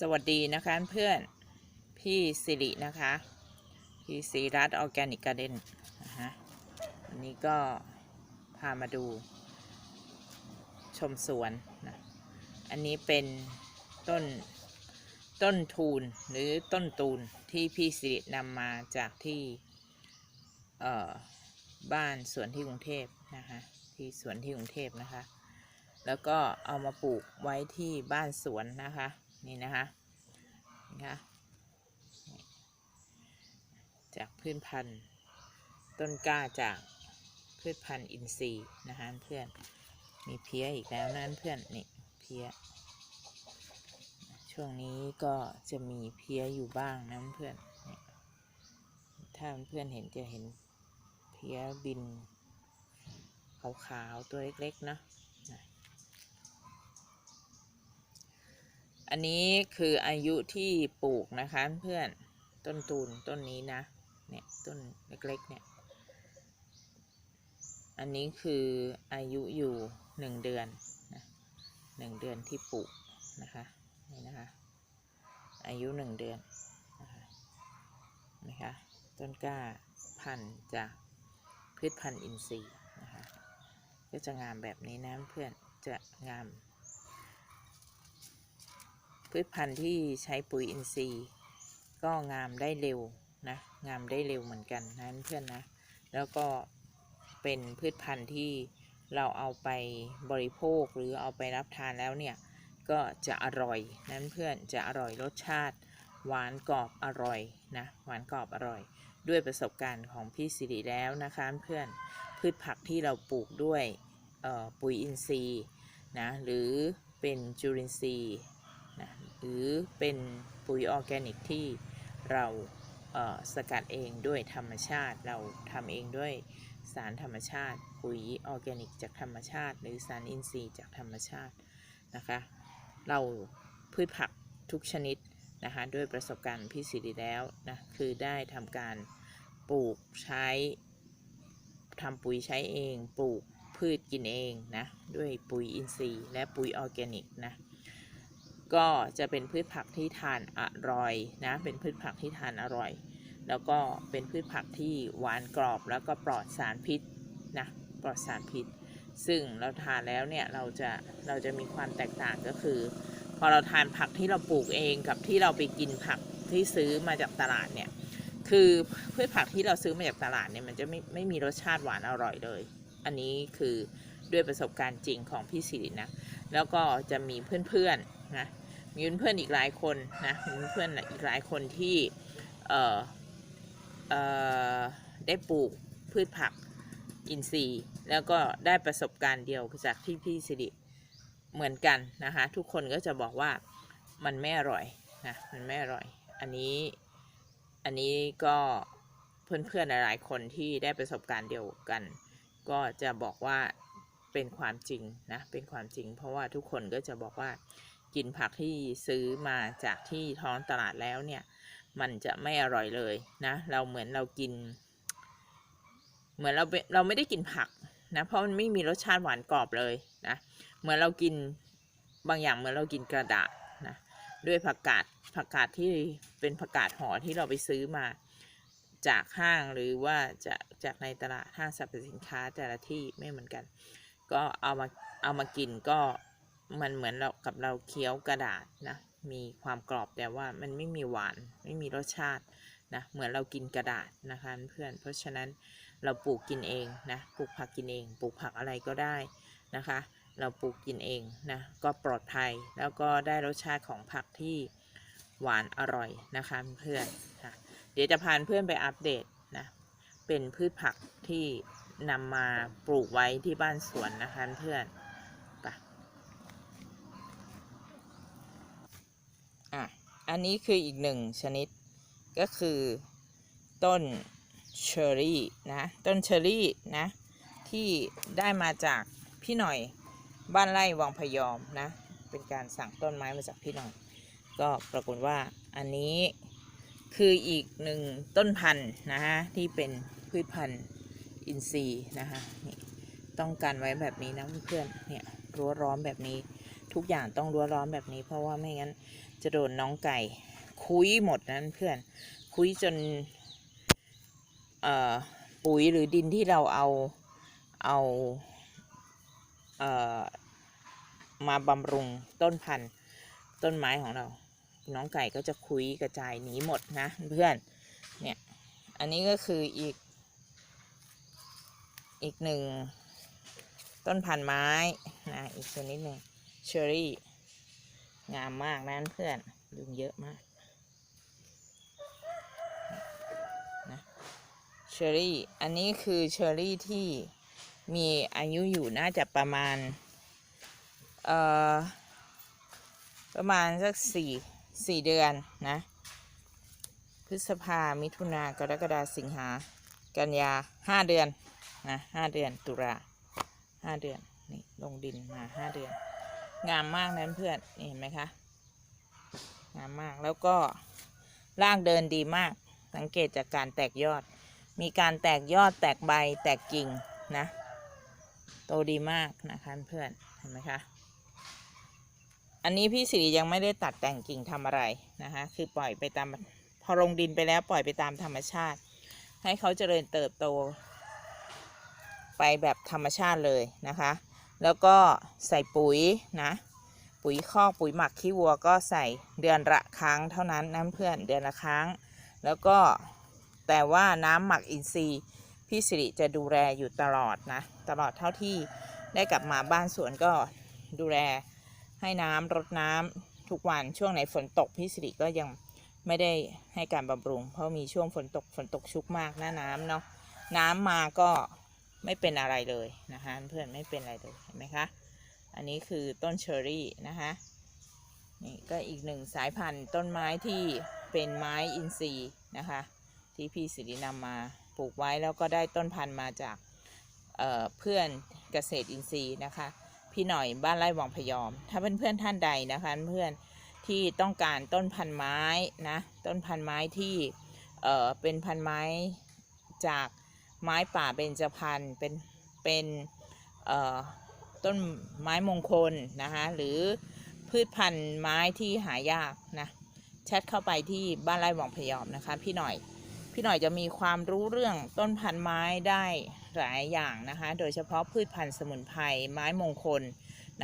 สวัสดีนะคะเพื่อนพี่สิรินะคะพี่สิรัตออแกนิกการ์เดนนะฮะวันนี้ก็พามาดูชมสวนนะอันนี้เป็นต้นต้นทูนหรือต้นตูนที่พี่สิรินำมาจากที่เอ่อบ้านสวนที่กรุงเทพนะคะที่สวนที่กรุงเทพนะคะ แล้วก็เอามาปลูกไว้ที่บ้านสวนนะคะ นี่นะคะนะคะจากพืชพันธุ์ต้นกล้าจากพืชพันธุ์อินทรีย์นะคะเพื่อนมีเพี้ยอีกแล้วนะเพื่อนนี่เพี้ยช่วงนี้ก็จะมีเพี้ยอยู่บ้างนะเพื่อนถ้าเพื่อนเห็นจะเห็นเพี้ยบินขาวๆตัวเล็กๆนะ อันนี้คืออายุที่ปลูกนะคะเพื่อนต้นตูนต้นนี้นะเนี่ยต้นเล็กๆเนี่ยอันนี้คืออายุอยู่หนึ่งเดือนนะหนึ่งเดือนที่ปลูกนะคะนี่นะคะอายุหนึ่งเดือนนะคะนะคะต้นกล้าพันธุ์จากพืชพันธุ์อินทรีย์นะคะก็จะงามแบบนี้นะเพื่อนจะงาม พืชพันธุ์ที่ใช้ปุ๋ยอินทรีย์ ก็งามได้เร็วนะงามได้เร็วเหมือนกันนะเพื่อนนะ แล้วก็เป็นพืชพันธุ์ที่เราเอาไปบริโภคหรือเอาไปรับทานแล้วเนี่ยก็จะอร่อยนั้นเพื่อนจะอร่อยรสชาติ หวานกรอบอร่อยนะหวานกรอบอร่อย ด้วยประสบการณ์ของพี่สิริแล้วนะคะเพื่อนพืชผักที่เราปลูกด้วยปุ๋ยอินทรีย์นะหรือเป็นจุลินทรีย์ นะหรือเป็นปุ๋ยออร์แกนิกที่เราเสกัดเองด้วยธรรมชาติ เราทำเองด้วยสารธรรมชาติ ปุ๋ยออร์แกนิกจากธรรมชาติ หรือสารอินทรีย์จากธรรมชาตินะคะ เราพืชผักทุกชนิดนะคะด้วยประสบการณ์พี่สิริแล้วนะคือได้ทำการปลูกใช้ทำปุ๋ยใช้เอง ปลูกพืชกินเองนะด้วยปุ๋ยอินทรีย์ และปุ๋ยออร์แกนิกนะ ก็จะเป็นพืชผักที่ทานอร่อยนะ เป็นพืชผักที่ทานอร่อย แล้วก็เป็นพืชผักที่หวานกรอบแล้วก็ปลอดสารพิษนะปลอดสารพิษ ซึ่งเราทานแล้วเนี่ยเราจะเราจะมีความแตกต่างก็คือ พอเราทานผักที่เราปลูกเองกับที่เราไปกินผักที่ซื้อมาจากตลาดเนี่ยคือพืชผักที่เราซื้อมาจากตลาดเนี่ยมันจะไม่ไม่มีรสชาติหวานอร่อยเลย อันนี้คือด้วยประสบการณ์จริงของพี่สิรินะ แล้วก็จะมีเพื่อนๆ นะมีเพื่อนอีกหลายคนนะมีเพื่อนอีกหลายคนที่เอ่อเอ่อได้ปลูกพืชผักอินทรีย์ แล้วก็ได้ประสบการณ์เดียวจากที่พี่สิริเหมือนกันนะคะทุกคนก็จะบอกว่ามันไม่อร่อยนะมันไม่อร่อย อันนี้อันนี้ก็เพื่อนๆหลายๆคนที่ได้ประสบการณ์เดียวกัน ก็จะบอกว่าเป็นความจริงนะเป็นความจริง เพราะว่าทุกคนก็จะบอกว่า กินผักที่ซื้อมาจากที่ท้องตลาดแล้วเนี่ย มันจะไม่อร่อยเลยนะ เราเหมือนเรากิน เหมือนเราเราไม่ได้กินผักนะเพราะมันไม่มีรสชาติหวานกรอบเลยนะเหมือนเรากินบางอย่างเหมือนเรากินกระดาษนะด้วยผักกาดผักกาดที่เป็นผักกาดห่อที่เราไปซื้อมาจากห้างหรือว่าจากจากในตลาดห้างสรรพสินค้าแต่ละที่ไม่เหมือนกัน ก็เอามาเอามากินก็ มันเหมือนเรากับเราเคี้ยวกระดาษนะ มีความกรอบแต่ว่ามันไม่มีหวาน ไม่มีรสชาตินะ เหมือนเรากินกระดาษนะคะเพื่อน เพราะฉะนั้นเราปลูกกินเองนะ ปลูกผักกินเอง ปลูกผักอะไรก็ได้นะคะ เราปลูกกินเองนะ ก็ปลอดภัย แล้วก็ได้รสชาติของผักที่หวานอร่อยนะคะเพื่อนค่ะ เดี๋ยวจะพาเพื่อนไปอัปเดตนะ เป็นพืชผักที่นำมาปลูกไว้ที่บ้านสวนนะคะเพื่อนไป อันนี้คืออีกหนึ่งชนิดก็คือต้นเชอร์รี่นะต้นเชอร์รี่นะที่ได้มาจากพี่หน่อยบ้านไร่วังพยอมนะเป็นการสั่งต้นไม้มาจากพี่หน่อย ก็ปรากฏว่าอันนี้คืออีกหนึ่งต้นพันธุ์นะฮะที่เป็นพืชพันธุ์อินทรีย์นะคะนี่ต้องการไว้แบบนี้นะเพื่อนๆเนี่ยรั้วร้อมแบบนี้ทุกอย่างต้องรั้วล้อมแบบนี้ เพราะว่าไม่งั้น จะโดนน้องไก่ คุยหมดนั้นเพื่อน คุยจนเอ่อปุ๋ยหรือดินที่เราเอาเอาเอ่อมาบำรุงต้นพันธุ์ต้นไม้ของเรา น้องไก่ก็จะคุยกระจายหนีหมดนะเพื่อน เนี่ย อันนี้ก็คืออีก อีกหนึ่งต้นพันธุ์ไม้นะอีกชนิดหนึ่งเชอรี่ งามมากนะเพื่อนลุงเยอะมากนะเชอรี่ อันนี้คือเชอรี่ที่มีอายุอยู่น่าจะประมาณ เอ่อ ประมาณสักสี่สี่เดือนนะ พฤษภา มิถุนากรกฎาสิงหา กันยาห้าเดือนนะห้าเดือนตุลาห้าเดือน นี่ ลงดินมาห้าเดือน งามมากนะเพื่อนนี่เห็นไหมคะ งามมากแล้วก็รากเดินดีมาก สังเกตจากการแตกยอด มีการแตกยอดแตกใบแตกกิ่งนะ โตดีมากนะคะเพื่อนเห็นไหมคะ อันนี้พี่สิริยังไม่ได้ตัดแต่งกิ่งทำอะไรนะคะ คือปล่อยไปตามพอลงดินไปแล้วปล่อยไปตามธรรมชาติ ให้เขาเจริญเติบโต ไปแบบธรรมชาติเลยนะคะ แล้วก็ใส่ปุ๋ยนะ ปุ๋ยคอกปุ๋ยหมักขี้วัวก็ใส่เดือนละครั้งเท่านั้นนะเพื่อนเดือนละครั้ง แล้วก็แต่ว่าน้ำหมักอินทรีย์พี่สิริจะดูแลอยู่ตลอดนะ ตลอดเท่าที่ได้กลับมาบ้านสวนก็ดูแลให้น้ำรดน้ำทุกวันช่วงไหนฝนตกพี่สิริก็ยังไม่ได้ให้การบำรุง เพราะมีช่วงฝนตกฝนตกชุกมากหน้าน้ำเนาะน้ำมาก็ ไม่เป็นอะไรเลยนะคะเพื่อนไม่เป็นอะไรเลยเห็นไหมคะ อันนี้คือต้นเชอรี่นะคะนี่ก็อีกหนึ่งสายพันธุ์ต้นไม้ที่เป็นไม้อินทรีย์นะคะ ที่พี่สิรินำมาปลูกไว้แล้วก็ได้ต้นพันธุ์มาจากเเพื่อนเกษตรอินทรีย์นะคะ พี่หน่อยบ้านไร่วังพยอม ถ้าเพื่อนๆท่านใดนะคะเพื่อนที่ต้องการต้นพันธุ์ไม้นะต้นพันธุ์ไม้ที่เเป็นพันธุ์ไม้จาก ไม้ป่าเบญจพรรณเป็นเป็นเอ่อต้นไม้มงคลนะคะหรือพืชพันธุ์ไม้ที่หายากนะแชทเข้าไปที่บ้านไร่หว่องพยอมนะคะ พี่หน่อยพี่หน่อยจะมีความรู้เรื่องต้นพันธุ์ไม้ได้หลายอย่างนะคะ โดยเฉพาะพืชพันธุ์สมุนไพรไม้มงคล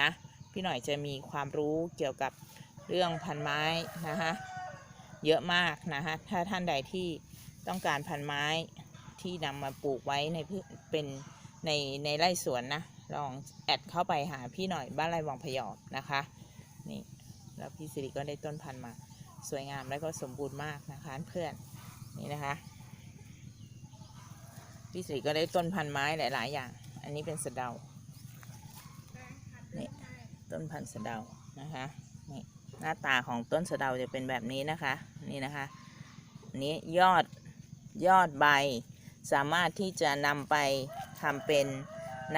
นะพี่หน่อยจะมีความรู้เกี่ยวกับเรื่องพันธุ์ไม้นะคะเยอะมากนะคะถ้าท่านใดที่ต้องการพันธุ์ไม้ ที่นำมาปลูกไว้ในพืชเป็นในในไร่สวนนะ ลองแอดเข้าไปหาพี่หน่อยบ้านไร่วังพยอมนะคะ นี่แล้วพี่สิริก็ได้ต้นพันธุ์มา สวยงามและก็สมบูรณ์มากนะคะเพื่อนนี่นะคะพี่สิริก็ได้ต้นพันธุ์ไม้หลาย ๆ อย่าง อันนี้เป็นสะเดานี่ต้นพันธุ์สะเดานะคะนี่หน้าตาของต้นสะเดาจะเป็นแบบนี้นะคะ นี่นะคะนนี้ยอดยอดใบ สามารถที่จะนำไปทำเป็น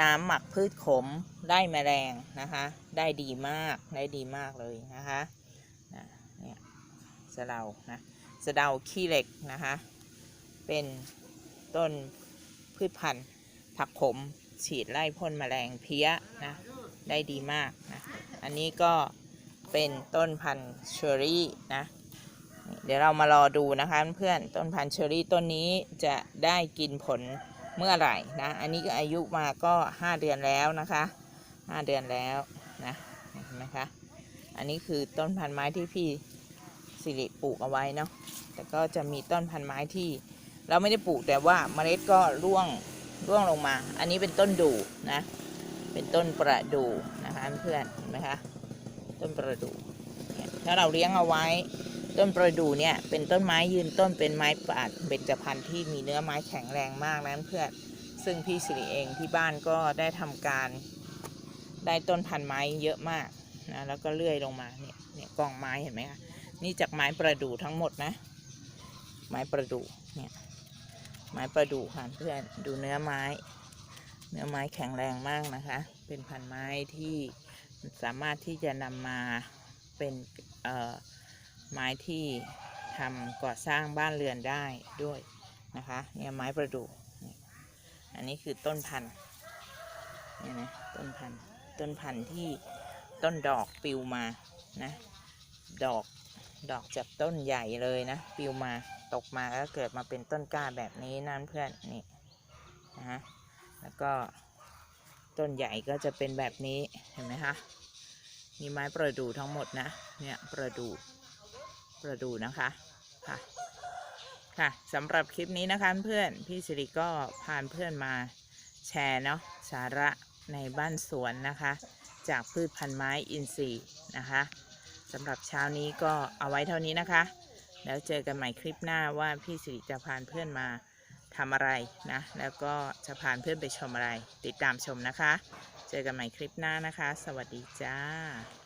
น้ำหมักพืชขมได้แมลงนะคะ ได้ดีมากได้ดีมากเลยนะคะนะเนี่ยสะเดานะสะเดาขี้เหล็กนะคะ เป็นต้นพืชพันธุ์ผักขมฉีดไล่พ่นแมลงเพี้ยนะได้ดีมากนะอันนี้ก็เป็นต้นพันธุ์เชอรี่นะ เดี๋ยวเรามารอดูนะคะเพื่อนๆต้นพันธุ์เชอรี่ต้นนี้จะได้กินผลเมื่อไหร่นะ อันนี้ก็อายุมาก็ 5 เดือนแล้วนะคะ5เดือนแล้วนะเห็นไหมคะอันนี้คือต้นพันธุ์ไม้ที่พี่สิริปลูกเอาไว้เนาะแต่ก็จะมีต้นพันธุ์ไม้ที่ เราไม่ได้ปลูกแต่ว่าเมล็ดก็ร่วงร่วงลงมา อันนี้เป็นต้นดูนะ เป็นต้นประดูนะคะเพื่อนเห็นไหมคะต้นประดู่ถ้าเราเลี้ยงเอาไว้ ต้นประดู่เนี่ยเป็นต้นไม้ยืนต้นเป็นไม้ป่าเบญจพรรณที่มีเนื้อไม้แข็งแรงมากนะเพื่อนซึ่งพี่สิริเองที่บ้านก็ได้ทำการได้ต้นพันไม้เยอะมากนะแล้วก็เลื่อยลงมาเนี่ยเนี่ยกองไม้เห็นไหมคะนี่จากไม้ประดู่ทั้งหมดนะ ไม้ประดู่เนี่ยไม้ประดู่ค่ะเพื่อนดูเนื้อไม้ เนื้อไม้แข็งแรงมากนะคะ เป็นพันไม้ที่สามารถที่จะนำมาเป็นเอ่อ ไม้ที่ทำก่อสร้างบ้านเรือนได้ด้วยนะคะเนี่ยไม้ประดู่อันนี้คือต้นพันธุ์เนี่ยนะต้นพันธุ์ต้นพันธุ์ที่ต้นดอกปลิวมานะดอกดอกจากต้นใหญ่เลยนะปลิวมาตกมาแล้วเกิดมาเป็นต้นกล้าแบบนี้นะเพื่อนนี่นะฮะแล้วก็ต้นใหญ่ก็จะเป็นแบบนี้เห็นไหมคะมีไม้ประดู่ทั้งหมดนะเนี่ยประดู่ ประดูนะคะค่ะค่ะสำหรับคลิปนี้นะคะเพื่อนพี่สิริก็พาเพื่อนมาแชร์เนาะสาระในบ้านสวนนะคะ จากพืชพันธุ์ไม้อินทรีย์นะคะสำหรับเช้านี้ก็เอาไว้เท่านี้นะคะ แล้วเจอกันใหม่คลิปหน้าว่าพี่สิริจะพาเพื่อนมาทำอะไรนะ แล้วก็จะพาเพื่อนไปชมอะไร ติดตามชมนะคะ เจอกันใหม่คลิปหน้านะคะ สวัสดีจ้า